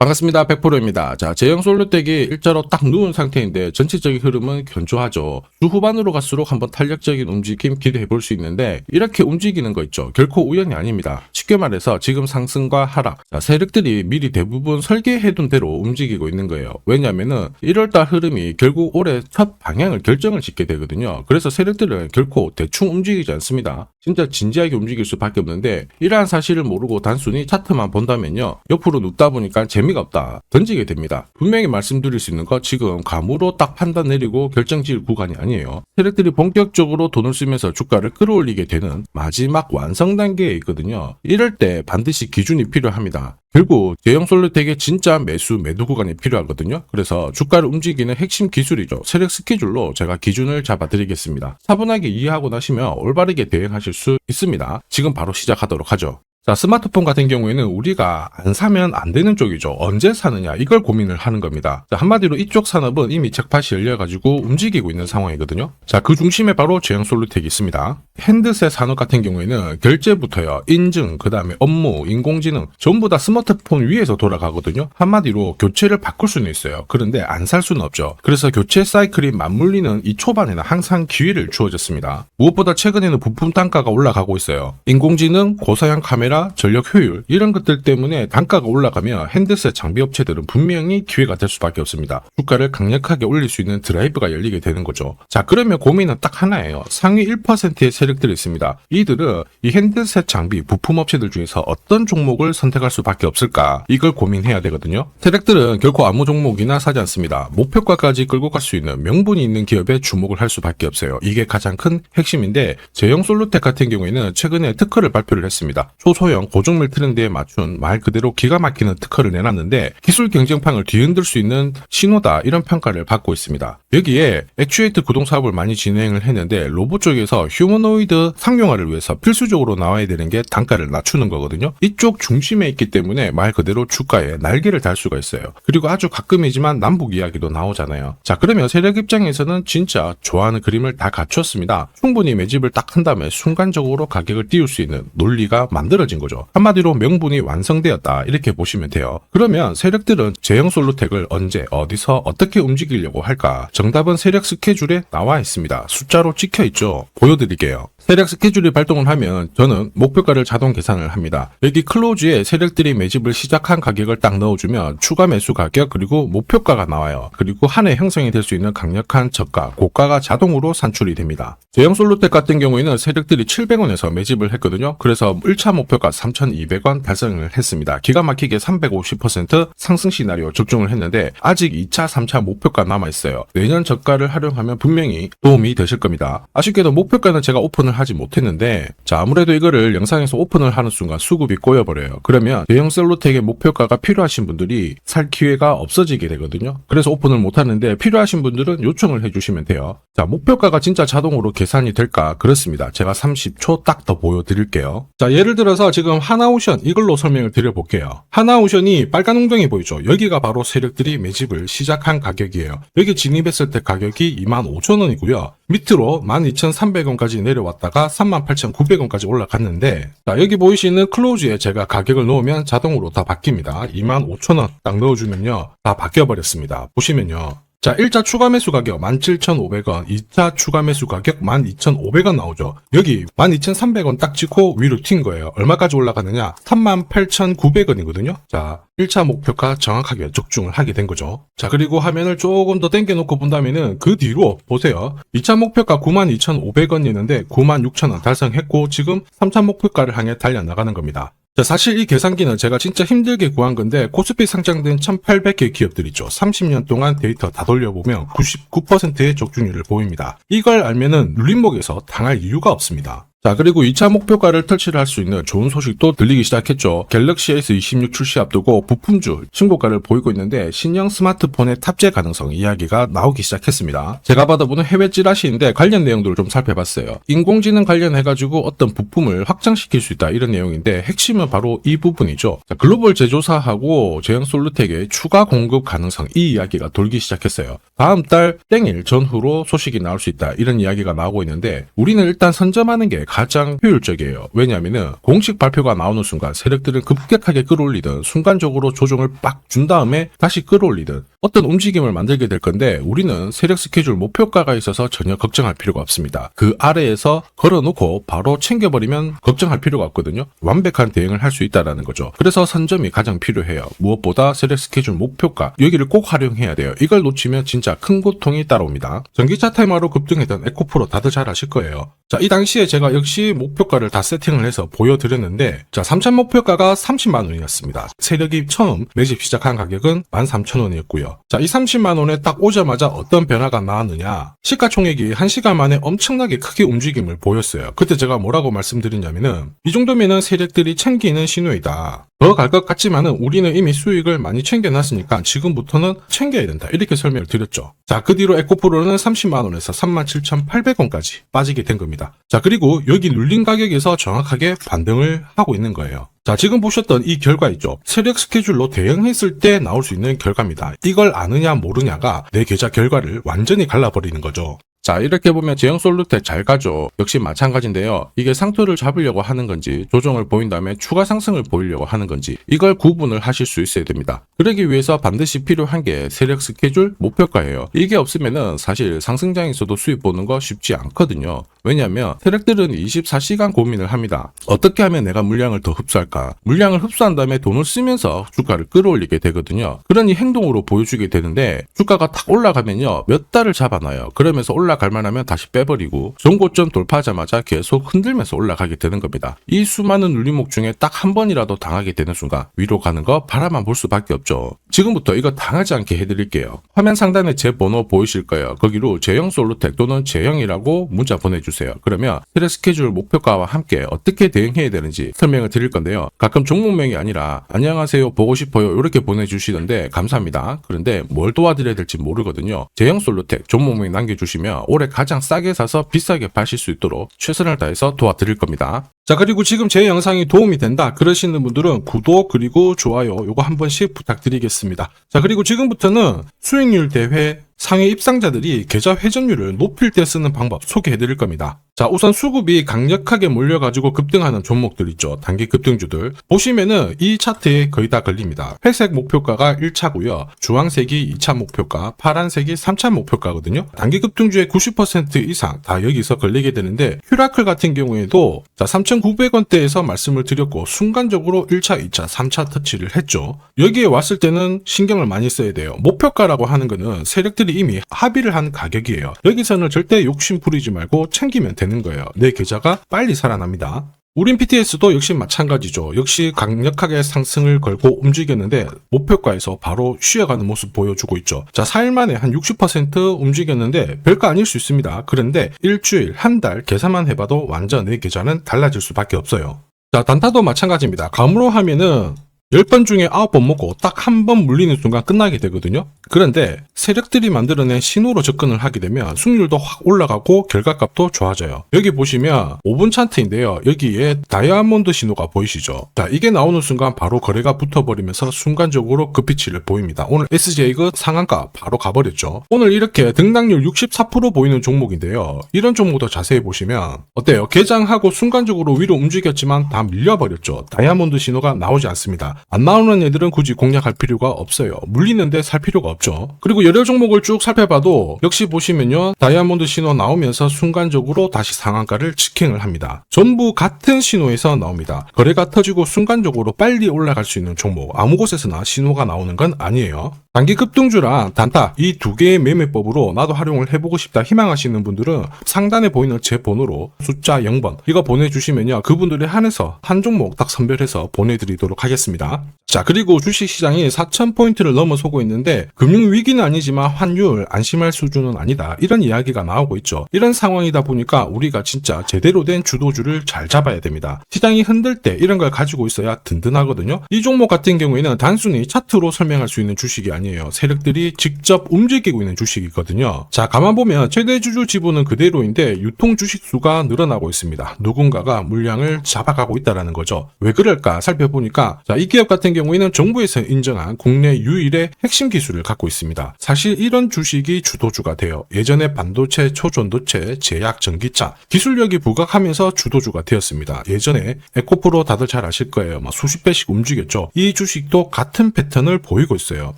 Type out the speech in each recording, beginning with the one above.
반갑습니다. 100%입니다. 자, 제형 솔루텍이 일자로 딱 누운 상태인데 전체적인 흐름은 견조하죠. 주 후반으로 갈수록 한번 탄력적인 움직임 기대해 볼 수 있는데 이렇게 움직이는 거 있죠. 결코 우연이 아닙니다. 쉽게 말해서 지금 상승과 하락, 자, 세력들이 미리 대부분 설계해둔 대로 움직이고 있는 거예요. 왜냐면은 1월달 흐름이 결국 올해 첫 방향을 결정을 짓게 되거든요. 그래서 세력들은 결코 대충 움직이지 않습니다. 진짜 진지하게 움직일 수밖에 없는데 이러한 사실을 모르고 단순히 차트만 본다면요. 옆으로 눕다 보니까 재미 가 없다. 던지게 됩니다. 분명히 말씀드릴 수 있는 거 지금 감으로 딱 판단 내리고 결정 지을 구간이 아니에요. 세력들이 본격적으로 돈을 쓰면서 주가를 끌어올리게 되는 마지막 완성 단계에 있거든요. 이럴 때 반드시 기준이 필요합니다. 결국 제형 솔루텍의 진짜 매수 매도 구간이 필요하거든요. 그래서 주가를 움직이는 핵심 기술이죠. 세력 스케줄로 제가 기준을 잡아드리겠습니다. 차분하게 이해하고 나시면 올바르게 대응하실 수 있습니다. 지금 바로 시작하도록 하죠. 자, 스마트폰 같은 경우에는 우리가 안 사면 안 되는 쪽이죠. 언제 사느냐, 이걸 고민을 하는 겁니다. 자, 한마디로 이쪽 산업은 이미 잭팟이 열려가지고 움직이고 있는 상황이거든요. 자, 그 중심에 바로 제형 솔루텍이 있습니다. 핸드셋 산업 같은 경우에는 결제부터요, 인증, 그 다음에 업무, 인공지능, 전부 다 스마트폰 위에서 돌아가거든요. 한마디로 교체를 바꿀 수는 있어요. 그런데 안 살 수는 없죠. 그래서 교체 사이클이 맞물리는 이 초반에는 항상 기회를 주어졌습니다. 무엇보다 최근에는 부품 단가가 올라가고 있어요. 인공지능, 고사양 카메라, 전력 효율 이런 것들 때문에 단가가 올라가면 핸드셋 장비 업체들은 분명히 기회가 될 수밖에 없습니다. 주가를 강력하게 올릴 수 있는 드라이브가 열리게 되는 거죠. 자 그러면 고민은 딱 하나예요. 상위 1%의 세력들이 있습니다. 이들은 이 핸드셋 장비 부품 업체들 중에서 어떤 종목을 선택할 수밖에 없을까 이걸 고민해야 되거든요. 세력들은 결코 아무 종목이나 사지 않습니다. 목표가까지 끌고 갈 수 있는 명분이 있는 기업에 주목을 할 수밖에 없어요. 이게 가장 큰 핵심인데 제형 솔루텍 같은 경우에는 최근에 특허를 발표를 했습니다. 초소 형 고정밀 트렌드에 맞춘 말 그대로 기가 막히는 특허를 내놨는데 기술 경쟁판을 뒤흔들 수 있는 신호다 이런 평가를 받고 있습니다. 여기에 액추에이트 구동 사업을 많이 진행을 했는데 로봇 쪽에서 휴머노이드 상용화를 위해서 필수적으로 나와야 되는 게 단가를 낮추는 거거든요. 이쪽 중심에 있기 때문에 말 그대로 주가에 날개를 달 수가 있어요. 그리고 아주 가끔이지만 남북 이야기도 나오잖아요. 자 그러면 세력 입장에서는 진짜 좋아하는 그림을 다 갖췄습니다. 충분히 매집을 딱 한 다음에 순간적으로 가격을 띄울 수 있는 논리가 만들어진 거죠. 한마디로 명분이 완성되었다 이렇게 보시면 돼요. 그러면 세력들은 제형 솔루텍을 언제 어디서 어떻게 움직이려고 할까? 정답은 세력 스케줄에 나와 있습니다. 숫자로 찍혀 있죠. 보여드릴게요. 세력 스케줄이 발동을 하면 저는 목표가를 자동 계산을 합니다. 여기 클로즈에 세력들이 매집을 시작한 가격을 딱 넣어주면 추가 매수 가격 그리고 목표가가 나와요. 그리고 한 해 형성이 될 수 있는 강력한 저가, 고가가 자동으로 산출이 됩니다. 제형 솔루텍 같은 경우에는 세력들이 700원에서 매집을 했거든요. 그래서 1차 목표가 3,200원 달성을 했습니다. 기가 막히게 350% 상승 시나리오 적중을 했는데 아직 2차, 3차 목표가 남아 있어요. 내년 저가를 활용하면 분명히 도움이 되실 겁니다. 아쉽게도 목표가는 제가 오픈을 하지 못했는데 자 아무래도 이거를 영상에서 오픈을 하는 순간 수급이 꼬여버려요. 그러면 대형 셀로텍의 목표가가 필요하신 분들이 살 기회가 없어지게 되거든요. 그래서 오픈을 못하는데 필요하신 분들은 요청을 해주시면 돼요. 자 목표가가 진짜 자동으로 계산이 될까 그렇습니다. 제가 30초 딱 더 보여드릴게요. 자 예를 들어서 지금 하나오션 이걸로 설명을 드려볼게요. 하나오션이 빨간 웅덩이 보이죠? 여기가 바로 세력들이 매집을 시작한 가격이에요. 여기 진입했을 때 가격이 25,000원이고요. 밑으로 12,300원까지 내려왔다 가 38,900원까지 올라갔는데 자 여기 보이시는 클로즈에 제가 가격을 넣으면 자동으로 다 바뀝니다. 25,000원 딱 넣어주면요 다 바뀌어버렸습니다. 보시면요 자, 1차 추가 매수 가격 17,500원, 2차 추가 매수 가격 12,500원 나오죠. 여기 12,300원 딱 찍고 위로 튄 거예요. 얼마까지 올라가느냐? 38,900원이거든요. 자, 1차 목표가 정확하게 적중을 하게 된 거죠. 자, 그리고 화면을 조금 더 당겨놓고 본다면은 그 뒤로 보세요. 2차 목표가 92,500원이었는데 96,000원 달성했고 지금 3차 목표가를 향해 달려나가는 겁니다. 자, 사실 이 계산기는 제가 진짜 힘들게 구한 건데 코스피 상장된 1800개 기업들 있죠. 30년 동안 데이터 다 돌려보면 99%의 적중률을 보입니다. 이걸 알면은 눌림목에서 당할 이유가 없습니다. 자, 그리고 2차 목표가를 터치를 할수 있는 좋은 소식도 들리기 시작했죠. 갤럭시 S26 출시 앞두고 부품주 신고가를 보이고 있는데 신형 스마트폰의 탑재 가능성 이야기가 나오기 시작했습니다. 제가 받아보는 해외 찌라시인데 관련 내용들을 좀 살펴봤어요. 인공지능 관련해가지고 어떤 부품을 확장시킬 수 있다 이런 내용인데 핵심은 바로 이 부분이죠. 자, 글로벌 제조사하고 제형 솔루텍의 추가 공급 가능성 이 이야기가 돌기 시작했어요. 다음 달 땡일 전후로 소식이 나올 수 있다 이런 이야기가 나오고 있는데 우리는 일단 선점하는 게 가장 효율적이에요. 왜냐하면은 공식 발표가 나오는 순간 세력들은 급격하게 끌어올리든 순간적으로 조정을 빡 준 다음에 다시 끌어올리든 어떤 움직임을 만들게 될 건데 우리는 세력 스케줄 목표가가 있어서 전혀 걱정할 필요가 없습니다. 그 아래에서 걸어놓고 바로 챙겨버리면 걱정할 필요가 없거든요. 완벽한 대응을 할 수 있다라는 거죠. 그래서 선점이 가장 필요해요. 무엇보다 세력 스케줄 목표가 여기를 꼭 활용해야 돼요. 이걸 놓치면 진짜 큰 고통이 따라옵니다. 전기차 테마로 급등했던 에코프로 다들 잘 아실 거예요. 자, 이 당시에 제가 역시 목표가를 다 세팅을 해서 보여드렸는데 자, 3천 목표가가 30만 원이었습니다. 세력이 처음 매집 시작한 가격은 13,000원이었고요. 자, 이 30만 원에 딱 오자마자 어떤 변화가 나왔느냐? 시가총액이 1시간 만에 엄청나게 크게 움직임을 보였어요. 그때 제가 뭐라고 말씀드렸냐면은 이 정도면은 세력들이 챙기는 신호이다. 더 갈 것 같지만은 우리는 이미 수익을 많이 챙겨놨으니까 지금부터는 챙겨야 된다. 이렇게 설명을 드렸죠. 자, 그 뒤로 에코프로는 30만 원에서 37,800원까지 빠지게 된 겁니다. 자, 그리고 여기 눌린 가격에서 정확하게 반등을 하고 있는 거예요. 자, 지금 보셨던 이 결과 있죠. 세력 스케줄로 대응했을 때 나올 수 있는 결과입니다. 이걸 아느냐 모르냐가 내 계좌 결과를 완전히 갈라버리는 거죠. 자, 이렇게 보면 제형 솔루텍 잘 가죠. 역시 마찬가지인데요. 이게 상토를 잡으려고 하는 건지, 조정을 보인 다음에 추가 상승을 보이려고 하는 건지, 이걸 구분을 하실 수 있어야 됩니다. 그러기 위해서 반드시 필요한 게 세력 스케줄 목표가예요. 이게 없으면은 사실 상승장에서도 수익 보는 거 쉽지 않거든요. 왜냐하면 세력들은 24시간 고민을 합니다. 어떻게 하면 내가 물량을 더 흡수할까? 물량을 흡수한 다음에 돈을 쓰면서 주가를 끌어올리게 되거든요. 그러니 행동으로 보여주게 되는데 주가가 탁 올라가면요 몇 달을 잡아놔요. 그러면서 올라갈 만하면 다시 빼버리고 정고점 돌파하자마자 계속 흔들면서 올라가게 되는 겁니다. 이 수많은 눌림목 중에 딱 한 번이라도 당하게 되는 순간 위로 가는 거 바라만 볼 수밖에 없죠. 지금부터 이거 당하지 않게 해드릴게요. 화면 상단에 제 번호 보이실 거예요. 거기로 제형 솔루텍 또는 제형이라고 문자 보내주세요. 그러면 트레 스케줄 목표가와 함께 어떻게 대응해야 되는지 설명을 드릴 건데요. 가끔 종목명이 아니라 안녕하세요 보고 싶어요 이렇게 보내주시던데 감사합니다. 그런데 뭘 도와드려야 될지 모르거든요. 제형 솔루텍 종목명 남겨주시면 올해 가장 싸게 사서 비싸게 파실 수 있도록 최선을 다해서 도와드릴 겁니다. 자 그리고 지금 제 영상이 도움이 된다 그러시는 분들은 구독 그리고 좋아요 요거 한 번씩 부탁드리겠습니다. 자 그리고 지금부터는 수익률 대회 상위 입상자들이 계좌 회전율을 높일 때 쓰는 방법 소개해 드릴 겁니다. 자, 우선 수급이 강력하게 몰려가지고 급등하는 종목들 있죠. 단기 급등주들. 보시면은 이 차트에 거의 다 걸립니다. 회색 목표가가 1차고요. 주황색이 2차 목표가, 파란색이 3차 목표가거든요. 단기 급등주의 90% 이상 다 여기서 걸리게 되는데, 휴라클 같은 경우에도 자, 3,900원대에서 말씀을 드렸고, 순간적으로 1차, 2차, 3차 터치를 했죠. 여기에 왔을 때는 신경을 많이 써야 돼요. 목표가라고 하는 거는 세력들이 이미 합의를 한 가격이에요. 여기서는 절대 욕심 부리지 말고 챙기면 되는 거예요. 내 계좌가 빨리 살아납니다. 우린 PTS도 역시 마찬가지죠. 역시 강력하게 상승을 걸고 움직였는데 목표가에서 바로 쉬어가는 모습 보여주고 있죠. 자, 4일 만에 한 60% 움직였는데 별거 아닐 수 있습니다. 그런데 일주일, 한 달 계산만 해봐도 완전 내 계좌는 달라질 수밖에 없어요. 자, 단타도 마찬가지입니다. 감으로 하면은 10번 중에 9번 먹고 딱 한 번 물리는 순간 끝나게 되거든요. 그런데 세력들이 만들어낸 신호로 접근을 하게 되면 승률도 확 올라가고 결과값도 좋아져요. 여기 보시면 5분 차트인데요. 여기에 다이아몬드 신호가 보이시죠? 자, 이게 나오는 순간 바로 거래가 붙어버리면서 순간적으로 급피치를 보입니다. 오늘 SJ가 상한가 바로 가버렸죠. 오늘 이렇게 등락률 64% 보이는 종목인데요. 이런 종목도 자세히 보시면 어때요? 개장하고 순간적으로 위로 움직였지만 다 밀려버렸죠. 다이아몬드 신호가 나오지 않습니다. 안 나오는 애들은 굳이 공략할 필요가 없어요. 물리는데 살 필요가 없죠. 그리고 여러 종목을 쭉 살펴봐도 역시 보시면요. 다이아몬드 신호 나오면서 순간적으로 다시 상한가를 직행을 합니다. 전부 같은 신호에서 나옵니다. 거래가 터지고 순간적으로 빨리 올라갈 수 있는 종목 아무 곳에서나 신호가 나오는 건 아니에요. 단기 급등주랑 단타 이 두 개의 매매법으로 나도 활용을 해보고 싶다 희망하시는 분들은 상단에 보이는 제 번호로 숫자 0번 이거 보내주시면요 그분들에 한해서 한 종목 딱 선별해서 보내드리도록 하겠습니다. 자 그리고 주식시장이 4,000포인트를 넘어서고 있는데 금융위기는 아니지만 환율 안심할 수준은 아니다 이런 이야기가 나오고 있죠. 이런 상황이다 보니까 우리가 진짜 제대로 된 주도주를 잘 잡아야 됩니다. 시장이 흔들 때 이런 걸 가지고 있어야 든든하거든요. 이 종목 같은 경우에는 단순히 차트로 설명할 수 있는 주식이 아니에요. 세력들이 직접 움직이고 있는 주식이거든요. 자, 가만 보면 최대 주주 지분은 그대로인데 유통 주식 수가 늘어나고 있습니다. 누군가가 물량을 잡아가고 있다라는 거죠. 왜 그럴까 살펴보니까 자, 이게 기업 같은 경우에는 정부에서 인정한 국내 유일의 핵심 기술을 갖고 있습니다. 사실 이런 주식이 주도주가 돼요. 예전에 반도체, 초전도체, 제약, 전기차 기술력이 부각하면서 주도주가 되었습니다. 예전에 에코프로 다들 잘 아실 거예요. 막 수십 배씩 움직였죠. 이 주식도 같은 패턴을 보이고 있어요.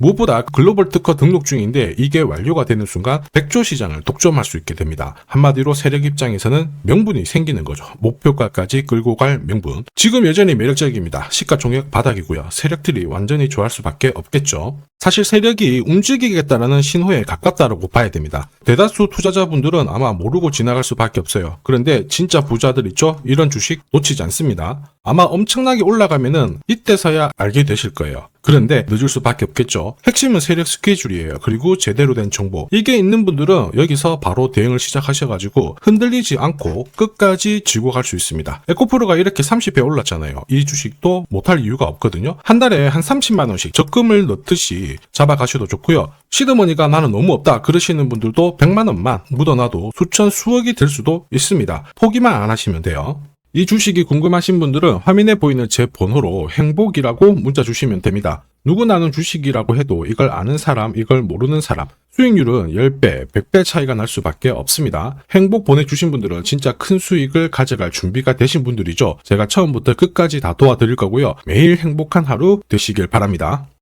무엇보다 글로벌 특허 등록 중인데 이게 완료가 되는 순간 백조 시장을 독점할 수 있게 됩니다. 한마디로 세력 입장에서는 명분이 생기는 거죠. 목표가까지 끌고 갈 명분. 지금 여전히 매력적입니다. 시가총액 바닥 이고요. 세력들이 완전히 좋아할 수밖에 없겠죠. 사실 세력이 움직이겠다라는 신호에 가깝다라고 봐야 됩니다. 대다수 투자자분들은 아마 모르고 지나갈 수밖에 없어요. 그런데 진짜 부자들 있죠? 이런 주식 놓치지 않습니다. 아마 엄청나게 올라가면은 이때서야 알게 되실 거예요. 그런데 늦을 수밖에 없겠죠. 핵심은 세력 스케줄이에요. 그리고 제대로 된 정보. 이게 있는 분들은 여기서 바로 대응을 시작하셔가지고 흔들리지 않고 끝까지 쥐고 갈 수 있습니다. 에코프로가 이렇게 30배 올랐잖아요. 이 주식도 못할 이유가 없거든요. 한 달에 한 30만 원씩 적금을 넣듯이 잡아가셔도 좋고요. 시드머니가 나는 너무 없다 그러시는 분들도 100만 원만 묻어놔도 수천 수억이 될 수도 있습니다. 포기만 안 하시면 돼요. 이 주식이 궁금하신 분들은 화면에 보이는 제 번호로 행복이라고 문자 주시면 됩니다. 누구나 아는 주식이라고 해도 이걸 아는 사람, 이걸 모르는 사람, 수익률은 10배, 100배 차이가 날 수밖에 없습니다. 행복 보내주신 분들은 진짜 큰 수익을 가져갈 준비가 되신 분들이죠. 제가 처음부터 끝까지 다 도와드릴 거고요. 매일 행복한 하루 되시길 바랍니다.